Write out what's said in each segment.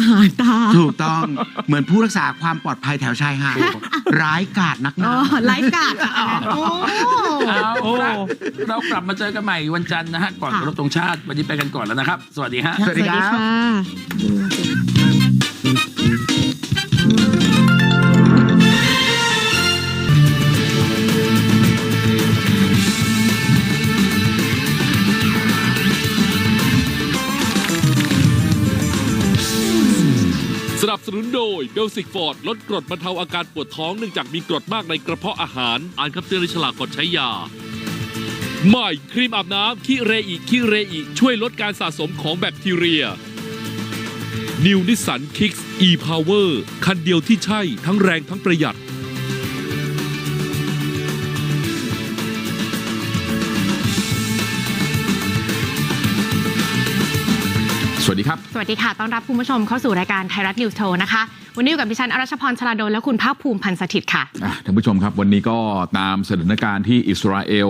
อาหารตาถูกต้องเหมือนผู้รักษาความปลอดภัยแถวชายหาดร้ายกาจนักหอ๋นา อไร้กาดค่ะโอ้ เอาละเรากลับมาเจอกันใหม่วันจันทร์นะฮะ ก่อนค่ะเคารพธงชาติ วันนี้ไปกันก่อนแล้วนะครับ สวัสดีฮะ สวัสดีครับค่ะ ยเบลสิกฟอร์ดลดกรดบรรเทาอาการปวดท้องเนื่องจากมีกรดมากในกระเพาะอาหาร อ่านคำเตือนในฉลากก่อนใช้ยา ใหม่ครีมอาบน้ำคิเรอิคิเรอิช่วยลดการสะสมของแบคทีเรีย New Nissan Kicks e-Power คันเดียวที่ใช่ทั้งแรงทั้งประหยัด สวัสดีครับ สวัสดีค่ะ ต้อนรับคุณผู้ชมเข้าสู่รายการไทยรัฐนิวส์โชว์นะคะ วันนี้อยู่กับดิฉันอรัชพรชลาดลและคุณภาคภูมิพันธ์สถิตย์ค่ะอะท่านผู้ชมครับ วันนี้ก็ตามสถานการณ์ที่อิสราเอล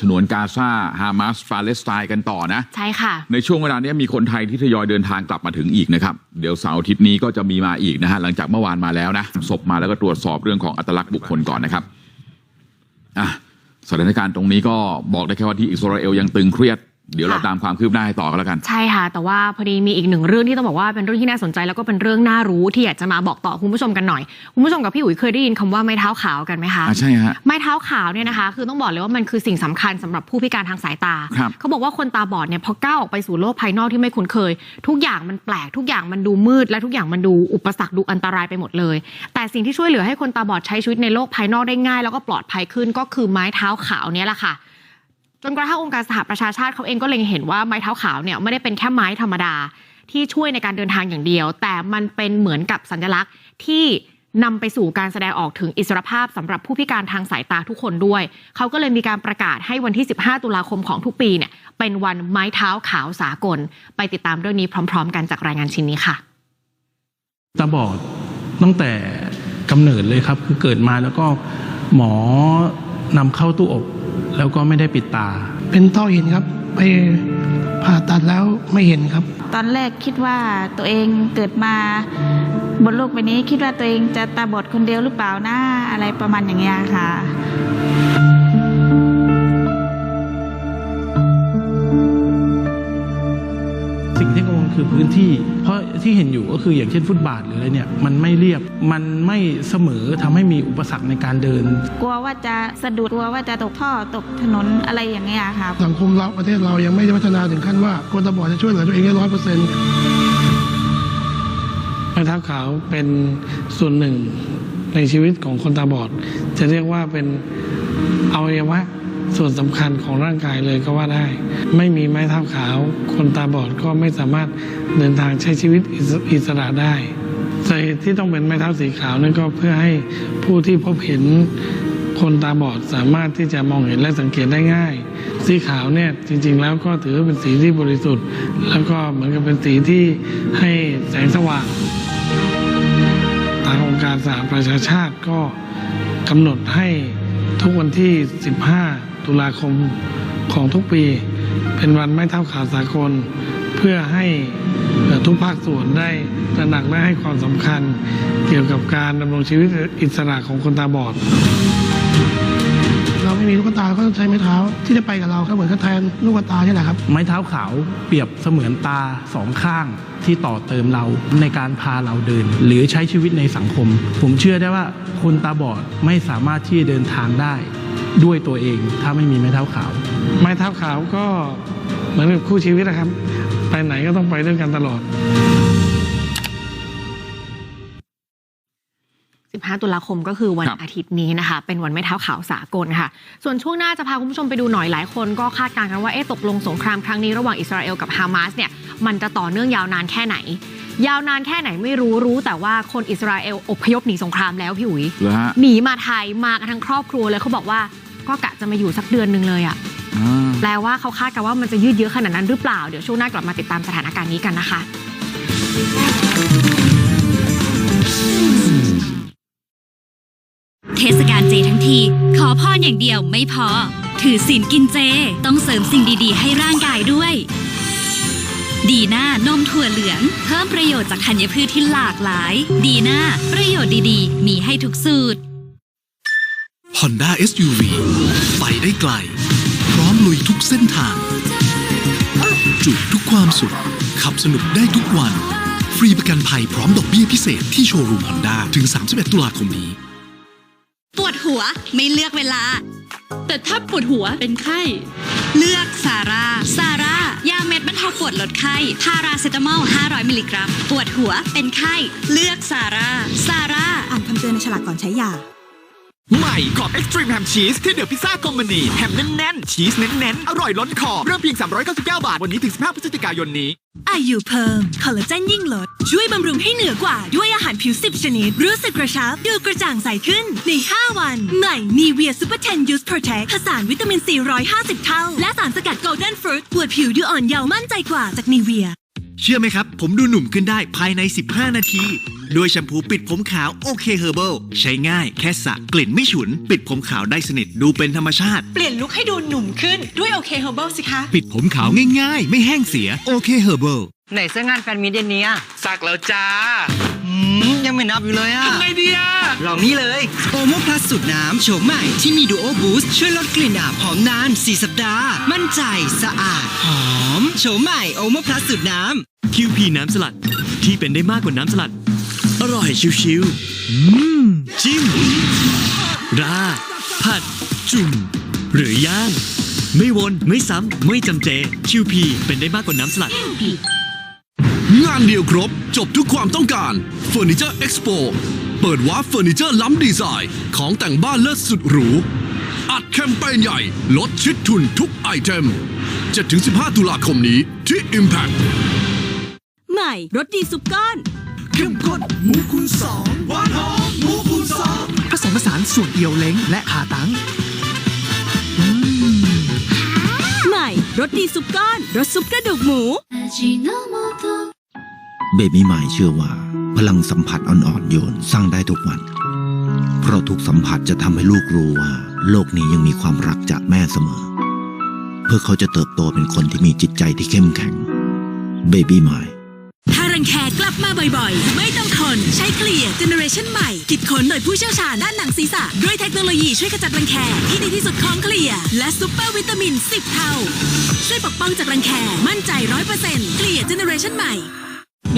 ฉนวนกาซาฮามาสฟาเลสไตน์กันต่อนะ ใช่ค่ะ ในช่วงเวลานี้มีคนไทยที่ทยอยเดินทางกลับมาถึงอีกนะครับ เดี๋ยวเสาร์อาทิตย์นี้ก็จะมีมาอีกนะฮะ หลังจากเมื่อวานมาแล้วนะ ศพมาแล้วก็ตรวจสอบเรื่องของอัตลักษณ์บุคคลก่อนนะครับ อะ สถานการณ์ตรงนี้ก็บอกได้แค่ว่าที่อิสราเอลยังตึงเครียด เดี๋ยวเราค่ะตามความคืบหน้าให้ต่อกันแล้วกัน ใช่ค่ะ แต่ว่าพอดีมีอีกหนึ่งเรื่องที่ต้องบอกว่าเป็นเรื่องที่น่าสนใจแล้วก็เป็นเรื่องน่ารู้ที่อยากจะมาบอกต่อคุณผู้ชมกันหน่อย คุณผู้ชมกับพี่อุ๋ยเคยได้ยินคำว่าไม้เท้าขาวกันไหมคะอะใช่ฮะไม้เท้าขาวเนี่ยนะคะ คือต้องบอกเลยว่ามันคือสิ่งสำคัญสำหรับผู้พิการทางสายตาครับเขาบอกว่าคนตาบอดเนี่ยพอก้าวออกไปสู่โลกภายนอกที่ไม่คุ้นเคย ทุกอย่างมันแปลกทุกอย่างมันดูมืด และทุกอย่างมันดูอุปสรรคดูอันตรายไปหมดเลย แต่สิ่งที่ช่วยเหลือให้คนตาบอดใช้ชีวิตในโลกภายนอกได้ง่าย แล้วก็ปลอดภัยขึ้นก็คือไม้เท้าขาวเนี่ยแหละค่ะ จนกระทั่งองค์การสหประชาชาติเขาเองก็เล็งเห็นว่าไม้เท้าขาวเนี่ยไม่ได้เป็นแค่ไม้ธรรมดาที่ช่วยในการเดินทางอย่างเดียว แต่มันเป็นเหมือนกับสัญลักษณ์ที่นำไปสู่การแสดงออกถึงอิสรภาพสำหรับผู้พิการทางสายตาทุกคนด้วย เขาก็เลยมีการประกาศให้วันที่ 15 ตุลาคมของทุกปีเนี่ยเป็นวันไม้เท้าขาวสากล ไปติดตามเรื่องนี้พร้อม ๆ กันจากรายงานชิ้นนี้ค่ะตาบอดตั้งแต่กำเนิดเลยครับ คือเกิดมาแล้วก็หมอนำเข้าตู้อบ แล้วก็ไม่ได้ปิดตา เป็นต้อหินครับ ไปผ่าตัดแล้วไม่เห็นครับ ตอนแรกคิดว่าตัวเองเกิดมาบนโลกใบนี้คิดว่าตัวเองจะตาบอดคนเดียวหรือเปล่านะอะไรประมาณอย่างเงี้ยค่ะ คือพื้นที่ เพราะที่เห็นอยู่ก็คืออย่างเช่นฟุตบาทหรืออะไรเนี่ยมันไม่เรียบมันไม่เสมอทำให้มีอุปสรรคในการเดิน กลัวว่าจะสะดุดกลัวว่าจะตกท่อตกถนนอะไรอย่างเงี้ยค่ะสังคมเราประเทศเรายังไม่ได้พัฒนาถึงขั้นว่าคนตาบอดจะช่วยเหลือตัวเองได้ร้อยเปอร์เซ็นต์ไม้เท้าขาวเป็นส่วนหนึ่งในชีวิตของคนตาบอด จะเรียกว่าเป็นอวัยวะ ส่วนสำคัญของร่างกายเลยก็ว่าได้ ไม่มีไม้เท้าขาว คนตาบอดก็ไม่สามารถเดินทางใช้ชีวิตอิสอสระได้สาเหตุที่ต้องเป็นไม้เท้าสีขาวนั่นก็เพื่อให้ผู้ที่พบเห็นคนตาบอดสามารถที่จะมองเห็นและสังเกตได้ง่าย สีขาวเนี่ยจริง ๆ แล้วก็ถือเป็นสีที่บริสุทธิ์ แล้วก็เหมือนกับเป็นสีที่ให้แสงสว่างทางองค์การสหประชาชาติก็กำหนดให้ทุกวันที่ 15 ตุลาคมของทุกปี เป็นวันไม้เท้าขาวสากล เพื่อให้ทุกภาคส่วนได้ตระหนักและให้ความสำคัญ เกี่ยวกับการดำรงชีวิตอิสระของคนตาบอด เราไม่มีลูกตาก็ต้องใช้ไม้เท้าที่จะไปกับเราก็เหมือนกับแทนลูกตานี่แหละครับ ไม้เท้าขาวเปรียบเสมือนตาสองข้างที่ต่อเติมเราในการพาเราเดิน หรือใช้ชีวิตในสังคม ผมเชื่อได้ว่าคนตาบอดไม่สามารถที่จะเดินทางได้ ด้วยตัวเอง ถ้าไม่มีไม้เท้าขาว ไม้เท้าขาวก็เหมือนกับคู่ชีวิตนะครับ ไปไหนก็ต้องไปด้วยกันตลอด 15 ตุลาคมก็คือวันครับ อาทิตย์นี้นะคะ เป็นวันไม้เท้าขาวสากลค่ะ ส่วนช่วงหน้าจะพาคุณผู้ชมไปดูหน่อยหลายคนก็คาดการณ์กันว่าเอ๊ะตกลงสงครามครั้งนี้ระหว่างอิสราเอลกับฮามาสเนี่ยมันจะต่อเนื่องยาวนานแค่ไหน ยาวนานแค่ไหนไม่รู้รู้แต่ว่าคนอิสราเอลอพยพหนีสงครามแล้วพี่อุ๋ยเหรอฮะหนีมาไทยมากันทั้งครอบครัวเลยเขาบอกว่าก็กะจะมาอยู่สักเดือนหนึ่งเลยอะอ่าแปลว่าเขาคาดกันว่ามันจะยืดเยื้อขนาดนั้นหรือเปล่า เดี๋ยวช่วงหน้ากลับมาติดตามสถานการณ์นี้กันนะคะเทศกาลเจทั้งที ขอพรอย่างเดียวไม่พอ ถือศีลกินเจ ต้องเสริมสิ่งดีๆ ให้ร่างกายด้วย ดีน่านมถั่วเหลือง เพิ่มประโยชน์จากธัญพืชที่หลากหลาย ดีน่า ประโยชน์ดีๆ มีให้ทุกสูตร Honda SUV ไปได้ไกล พร้อมลุยทุกเส้นทาง จุทุกความสุข ขับสนุกได้ทุกวัน ฟรีประกันภัยพร้อมดอกเบี้ยพิเศษที่โชว์รูม Honda ถึง 31 ตุลาคมนี้ ปวดหัวไม่เลือกเวลา แต่ถ้าปวดหัวเป็นไข้ เลือกซาร่าซาร่า ยาเม็ดบรรเทาปวดลดไข้ พาราเซตามอล 500 มิลลิกรัม ปวดหัว เป็นไข้ เลือกซาร่า ซาร่า อ่านคำเตือนในฉลากก่อนใช้ยา ใหม่กรอบเอ็กซ์ตรีมแฮมชีสที่เดอพิซซ่าคอมมานีแฮมแน่นๆ ชีสเน้นๆ อร่อยล้นคอ เริ่มเพียง 399 บาท วันนี้ถึง 15 พฤศจิกายนนี้ อายุเพิ่ม คอลลาเจนยิ่งลด ช่วยบำรุงให้เหนือกว่า ด้วยอาหารผิว 10 ชนิด รู้สึกกระชับ ดูกระจ่างใสขึ้น ใน 5 วัน ใหม่นีเวียซูเปอร์เทนยูสโปรเทคผสานวิตามินซี150 เท่า และสารสกัดโกลเด้นฟรุตปวดผิวดูอ่อนเยาว์มั่นใจกว่าจากนีเวีย เชื่อไหมครับ ผมดูหนุ่มขึ้นได้ภายใน 15 นาทีด้วยแชมพูปิดผมขาวโอเคเฮอร์เบิลใช้ง่ายแค่สระกลิ่นไม่ฉุน ปิดผมขาวได้สนิทดูเป็นธรรมชาติ เปลี่ยนลุคให้ดูหนุ่มขึ้นด้วยโอเคเฮอร์เบิลสิคะ ปิดผมขาวง่ายๆ ไม่แห้งเสียโอเคเฮอร์เบิลไหนเสื้องานแฟนมีเดนเนี้ยสักแล้วจ้าอืม ยังไม่นับอยู่เลยอะทำไงดีอะลองนี้เลยโอโมพลัสสูตรน้ำโฉมใหม่ที่มีดูโอบูสต์ช่วยลดกลิ่นอับหอมนาน 4 สัปดาห์ มั่นใจสะอาด หอมโฉมใหม่โอโมพลัสสูตรน้ำคิวพีน้ำสลัดที่เป็นได้มากกว่าน้ำสลัด อร่อยชิวๆอืมจิ้มราดผัด จุ่ม หรือย่าง ไม่วน ไม่ซ้ำ ไม่จำเจคิวพีเป็นได้มากกว่าน้ำสลัด งานเดียวครบ จบทุกความต้องการเฟอร์นิเจอร์เอ็กซ์โปเปิดวาร์ปเฟอร์นิเจอร์ล้ำดีไซน์ของแต่งบ้านเลิศสุดหรูอัดแคมเปญใหญ่ ลดชิดทุนทุกไอเทม 7-15 ตุลาคมนี้ที่ Impact ใหม่รสดีซุปก้อน เข้มข้นหมูคูณสองหวานหอมหมูคูณสองผสมผสานส่วนเอียวเล้งและขาตังใหม่รสดีซุปก้อนรสซุปกระดูกหมู เบบี้ไมเชื่อว่า พลังสัมผัสอ่อนๆโยนสร้างได้ทุกวัน เพราะทุกสัมผัสจะทำให้ลูกรู้ว่า โลกนี้ยังมีความรักจากแม่เสมอ เพื่อเขาจะเติบโตเป็นคนที่มีจิตใจที่เข้มแข็งเบบี้ไมถ้ารังแคกลับมาบ่อยๆ ไม่ต้องทนใช้เคลียร์เจเนอเรชันใหม่ คิดค้นโดยผู้เชี่ยวชาญด้านหนังศีรษะ ด้วยเทคโนโลยีช่วยขจัดรังแคที่ดีที่สุดของเคลียร์และซูเปอร์วิตามิน 10 เท่า ช่วยปกป้องจากรังแคมั่นใจ 100%เคลียร์เจเนอเรชันใหม่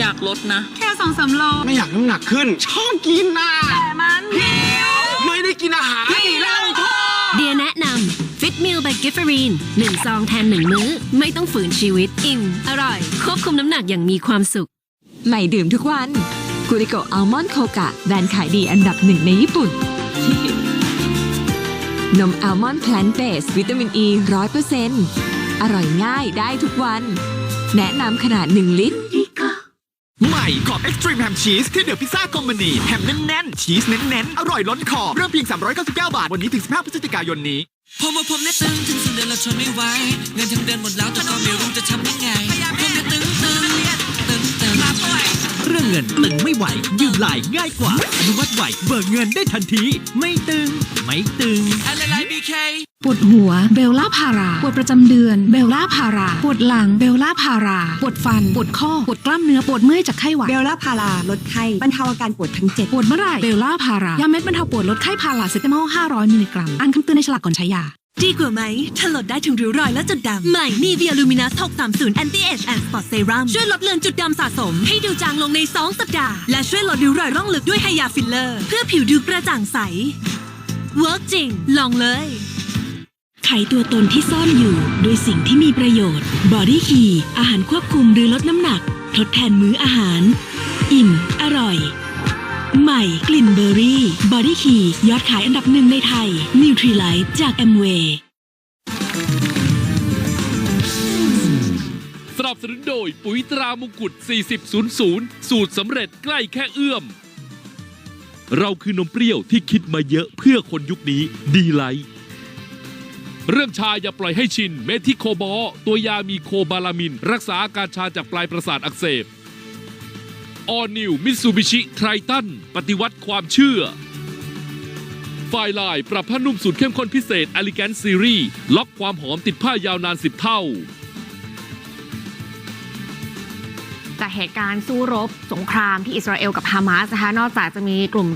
อยากลดนะ แค่สองสามโลไม่อยากน้ำหนักขึ้น ชอบกินน่ะแต่มันหิวไม่ได้กินอาหารพี่เล่าพ่อเดียแนะนำฟิตมิล by กิฟเฟอรีนหนึ่งซองแทนหนึ่งมื้อ ไม่ต้องฝืนชีวิตอิ่มอร่อย ควบคุมน้ำหนักอย่างมีความสุข ใหม่ดื่มทุกวันกุริโกอัลมอนด์โคกะแบรนด์ขายดีอันดับหนึ่งในญี่ปุ่น นมอัลมอนด์แพลนเบสวิตามินอ e ีร้อยเปอร์เซ็นต์อร่อยง่ายได้ทุกวัน แนะนำขนาด 1 ลิตร ใหม่กรอบ Extreme Ham Cheese ที่เดอะพิซซ่าคอมมานีแฮมแน่นๆ ชีสเน้นๆ อร่อยล้นคอ เริ่มเพียง 399 บาท วันนี้ถึง 15 พฤศจิกายนนี้ ผมว่าผมเนี่ยตึงถึงสุดเดือนแล้วทนไม่ไหวเงินทั้งเดือนหมดแล้วแต่ก็ไม่รู้จะทำยังไง เรื่องเงินตึงไม่ไหว ยืมหลายง่ายกว่า อนุมัติไหว เบิกเงินได้ทันที ไม่ตึง ไม่ตึงอะไรบีเคปวดหัวเบลล่าพารา ปวดประจำเดือนเบลล่าพารา ปวดหลังเบลล่าพารา ปวดฟัน ปวดข้อ ปวดกล้ามเนื้อ ปวดเมื่อยจากไข้หวัด เบลล่าพารา ลดไข้ บรรเทาอาการปวดทั้งเจ็ดปวดเมื่อไหร่เบลล่าพารายาเม็ดบรรเทาปวดลดไข้พาราเซตามอล500 มิลลิกรัม อ่านคำเตือนในฉลากก่อนใช้ยา ดีกว่าไหมถ้าลดได้ถึงริ้วรอยและจุดดำ ใหม่นีเวียลูมินัส630 Anti Age and Spot Serum ช่วยลดเลือนจุดดำสะสม ให้ดูจางลงใน 2 สัปดาห์ และช่วยลดริ้วรอยร่องลึกด้วยไฮยาฟิลเลอร์ เพื่อผิวดูกระจ่างใส เวิร์กจริง ลองเลย ไขตัวตนที่ซ่อนอยู่ด้วยสิ่งที่มีประโยชน์ บอดี้คีอาหารควบคุมหรือลดน้ำหนัก ทดแทนมื้ออาหาร อิ่ม อร่อย ใหม่กลิ่นเบอร์รี่ บอดี้คียอดขายอันดับหนึ่งในไทย นิวทรีไลท์จากแอมเวย์สนับสนุนโดยปุ๋ยตรามงกุฎ4000 สูตรสำเร็จใกล้แค่เอื้อม เราคือนมเปรี้ยวที่คิดมาเยอะเพื่อคนยุคนี้ดีไลท์เรื่องชาอย่าปล่อยให้ชิน เมทิโคบอ ตัวยามีโคบาลามิน รักษาอาการชาจากปลายประสาทอักเสบ ออนิวมิ t ซูบิชิไทรตันปฏิวัติความเชื่อไฟลายปรับผ้านุ่มสูตรเข้มข้นพิเศษ e l e g a n t Series ล็อกความหอมติดผ้ายาวนาน 10 เท่า จากเหตุการณ์สู้รบสงครามที่อิสราเอลกับฮามาสนะคะนอกจากจะมีกลุ่ม